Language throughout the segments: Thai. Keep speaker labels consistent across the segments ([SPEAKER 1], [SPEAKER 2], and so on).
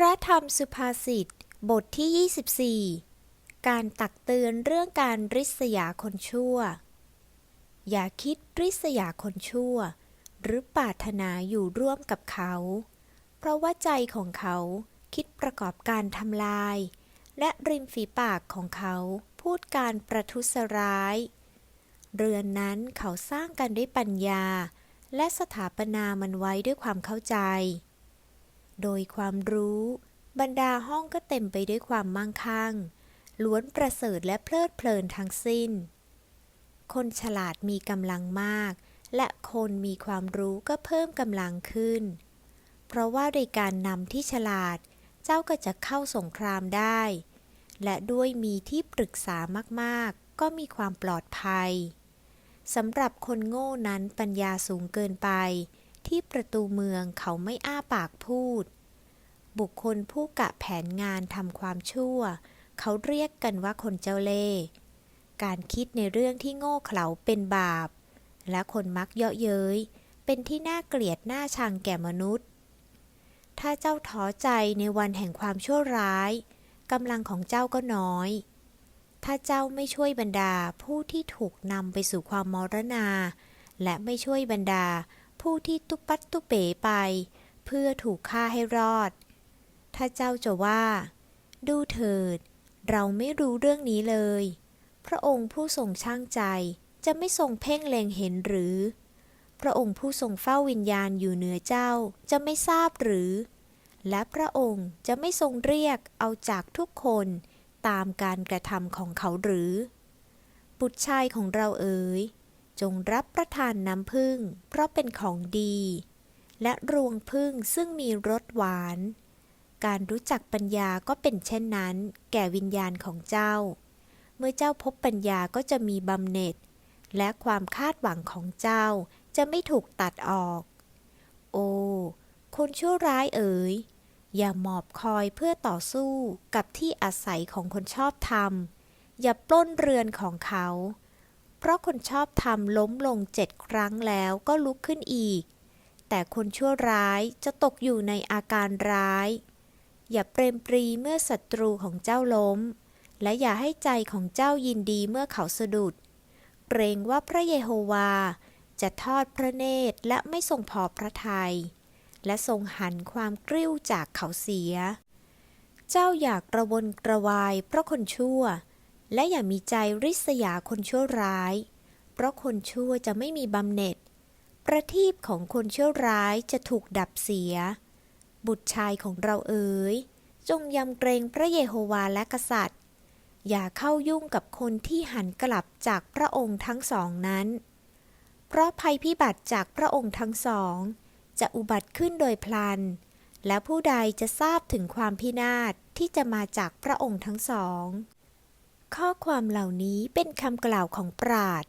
[SPEAKER 1] พระธรรมสุภาษิตบทที่ 24 การตักเตือนเรื่องการริษยาคนชั่ว อย่าคิดริษยาคนชั่ว หรือปรารถนาอยู่ร่วมกับเขา เพราะว่าใจของเขาคิดประกอบการทำลาย และริมฝีปากของเขาพูดการประทุษร้าย เรือนนั้นเขาสร้างกันด้วยปัญญา และสถาปนามันไว้ด้วยความเข้าใจ โดยความรู้ บรรดาห้องก็เต็มไปด้วยความมั่งคั่ง ล้วนประเสริฐและเพลิดเพลินทั้งสิ้น คนฉลาดมีกำลังมาก และคนมีความรู้ก็เพิ่มกำลังขึ้น เพราะว่าโดยการนำที่ฉลาด เจ้าก็จะเข้าสงครามได้ และด้วยมีที่ปรึกษามากๆ ก็มีความปลอดภัยสำหรับคนโง่นั้นปัญญาสูงเกินไป ที่ประตูเมืองเขาไม่อ้าปากพูด บุคคลผู้กะแผนงานทำความชั่ว เขาเรียกกันว่าคนเจ้าเล่ห์การคิดในเรื่องที่โง่เขลาเป็นบาป และคนมักเยาะเย้ย เป็นที่น่าเกลียดน่าชังแก่มนุษย์ ถ้าเจ้าท้อใจในวันแห่งความชั่วร้ายกำลังของเจ้าก็น้อย ถ้าเจ้าไม่ช่วยบรรดาผู้ที่ถูกนำไปสู่ความมรณา และไม่ช่วยบรรดา ผู้ที่ตุปัตตุเป๋ไป เพื่อถูกฆ่าให้รอด ถ้าเจ้าจะว่า ดูเถิด เราไม่รู้เรื่องนี้เลย พระองค์ผู้ทรงช่างใจจะไม่ทรงเพ่งเล็งเห็นหรือ พระองค์ผู้ทรงเฝ้าวิญญาณอยู่เหนือเจ้าจะไม่ทราบหรือ และพระองค์จะไม่ทรงเรียกเอาจากทุกคนตามการกระทำของเขาหรือ บุตรชายของเราเอ๋ย จงรับประทานน้ำผึ้งเพราะเป็นของดี และรวงผึ้งซึ่งมีรสหวาน การรู้จักปัญญาก็เป็นเช่นนั้น แก่วิญญาณของเจ้า เมื่อเจ้าพบปัญญาก็จะมีบำเหน็จ และความคาดหวังของเจ้าจะไม่ถูกตัดออก โอ้คนชั่วร้ายเอ๋ย อย่าหมอบคอยเพื่อต่อสู้กับที่อาศัยของคนชอบธรรม อย่าปล้นเรือนของเขา เพราะคนชอบธรรมล้มลงเจ็ดครั้งแล้วก็ลุกขึ้นอีก แต่คนชั่วร้ายจะตกอยู่ในอาการร้าย อย่าเปรมปรีเมื่อศัตรูของเจ้าล้ม และอย่าให้ใจของเจ้ายินดีเมื่อเขาสะดุด เกรงว่าพระเยโฮวา จะทอดพระเนตรและไม่ทรงพอพระทยัยและทรงหันความกริ้วจากเขาเสีย เจ้าอยากกระวนกระวายเพราะคนชั่ว และอย่ามีใจริษยาคนชั่วร้าย เพราะคนชั่วจะไม่มีบำเหน็จ ประทีปของคนชั่วร้ายจะถูกดับเสีย บุตรชายของเราเอ๋ย จงยำเกรงพระเยโฮวาและกษัตริย์ อย่าเข้ายุ่งกับคนที่หันกลับจากพระองค์ทั้งสองนั้น เพราะภัยพิบัติจากพระองค์ทั้งสอง จะอุบัติขึ้นโดยพลัน และผู้ใดจะทราบถึงความพินาศที่จะมาจากพระองค์ทั้งสอง ข้อความเหล่านี้เป็นคำกล่าวของปราด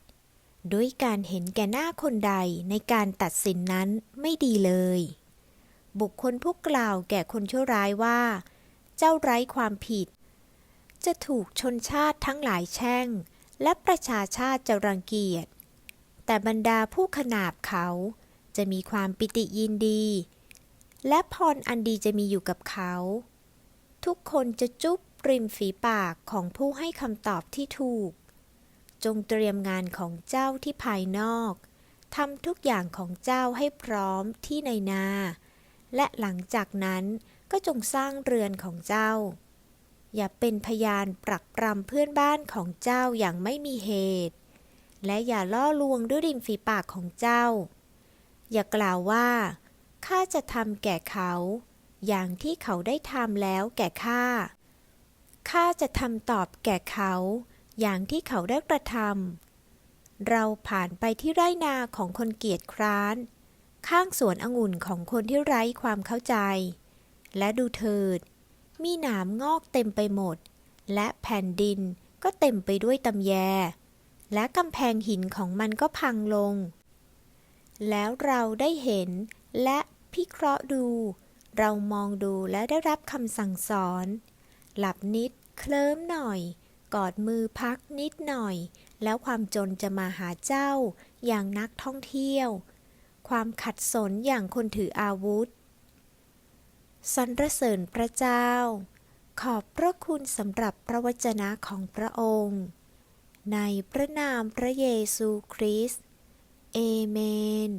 [SPEAKER 1] ด้วยการเห็นแก่หน้าคนใดในการตัดสินนั้นไม่ดีเลย บุคคลผู้กล่าวแก่คนชั่วร้ายว่า เจ้าไร้ความผิด จะถูกชนชาติทั้งหลายแช่ง และประชาชาติจะรังเกียจ แต่บรรดาผู้ขนาบเขาจะมีความปิติยินดี และพรอันดีจะมีอยู่กับเขา ทุกคนจะจุ๊บ ริมฝีปากของผู้ให้คำตอบที่ถูก จงเตรียมงานของเจ้าที่ภายนอกทำทุกอย่างของเจ้าให้พร้อมที่ในนา และหลังจากนั้นก็จงสร้างเรือนของเจ้า อย่าเป็นพยานปรักปรำเพื่อนบ้านของเจ้าอย่างไม่มีเหตุ และอย่าล่อลวงด้วยริมฝีปากของเจ้า อย่ากล่าวว่าข้าจะทำแก่เขา อย่างที่เขาได้ทำแล้วแก่ข้า ข้าจะทำตอบแก่เขา อย่างที่เขาได้กระทำเราผ่านไปที่ไร่นาของคนเกียจคร้าน ข้างสวนองุ่นของคนที่ไร้ความเข้าใจ และดูเถิด มีหนามงอกเต็มไปหมด และแผ่นดินก็เต็มไปด้วยตำแย และกำแพงหินของมันก็พังลง แล้วเราได้เห็นและพิเคราะห์ดู เรามองดูและได้รับคำสั่งสอน หลับนิด เคลิ้มหน่อย กอดมือพักนิดหน่อย แล้วความจนจะมาหาเจ้า อย่างนักท่องเที่ยว ความขัดสนอย่างคนถืออาวุธสรรเสริญพระเจ้า ขอบพระคุณสำหรับพระวจนะของพระองค์ ในพระนามพระเยซูคริสต์เอเมน